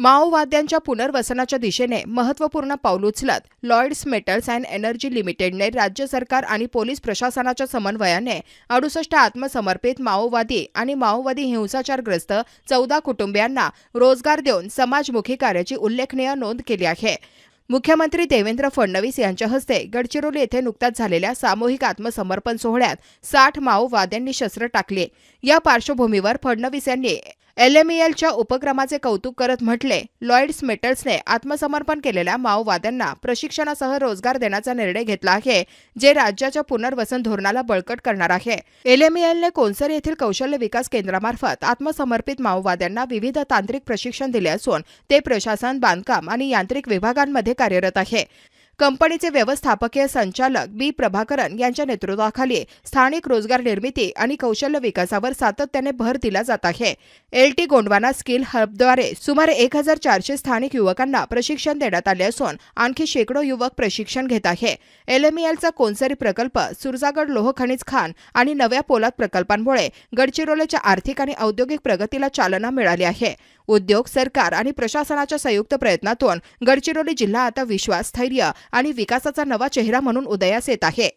माओवाद्यांच्या पुनर्वसनाच्या दिशेने महत्त्वपूर्ण पाऊल उचलत लॉयड्स मेटल्स अँड एनर्जी लिमिटेडने राज्य सरकार आणि पोलीस प्रशासनाच्या समन्वयाने अडुसष्ट आत्मसमर्पित माओवादी आणि माओवादी हिंसाचारग्रस्त चौदा कुटुंबियांना रोजगार देऊन समाजमुखी कार्याची उल्लेखनीय नोंद केली आहे. मुख्यमंत्री देवेंद्र फडणवीस यांच्या हस्ते गडचिरोली येथे नुकताच झालेल्या सामूहिक आत्मसमर्पण सोहळ्यात साठ माओवाद्यांनी शस्त्र टाकले. या पार्श्वभूमीवर फडणवीस यांनी एलएमईएलच्या उपक्रमाचे कौतुक करत म्हटले लॉइड्स मेटल्सने आत्मसमर्पण केलेल्या माओवाद्यांना प्रशिक्षणासह रोजगार देण्याचा निर्णय घेतला आहे जे राज्याच्या पुनर्वसन धोरणाला बळकट करणार आहे. एलएमईएलने कोनसर येथील कौशल्य विकास केंद्रामार्फत आत्मसमर्पित माओवाद्यांना विविध तांत्रिक प्रशिक्षण दिले असून ते प्रशासन बांधकाम आणि यांत्रिक विभागांमध्ये कार्यरत आहे. कंपनीचे व्यवस्थापकीय संचालक बी. प्रभाकरन यांच्या नेतृत्वाखाली स्थानिक रोजगार निर्मिती आणि कौशल्य विकासावर सातत्याने भर दिला जात आहे. एल. टी. गोंडवाना स्किल हबद्वारे सुमारे एक हजार चारशे स्थानिक युवकांना प्रशिक्षण देण्यात आले असून आणखी शेकडो युवक प्रशिक्षण घेत आहे. एलएमईएलचा कोनसरी प्रकल्प सुरजागड लोह खनिज खान आणि नव्या पोलाद प्रकल्पांमुळे गडचिरोलीच्या आर्थिक आणि औद्योगिक प्रगतीला चालना मिळाली आहे. उद्योग सरकार आणि प्रशासनाच्या संयुक्त प्रयत्नातून गडचिरोली जिल्हा आता विश्वास स्थैर्य आणि विकासाचा नवा चेहरा म्हणून उदयास येत आहे.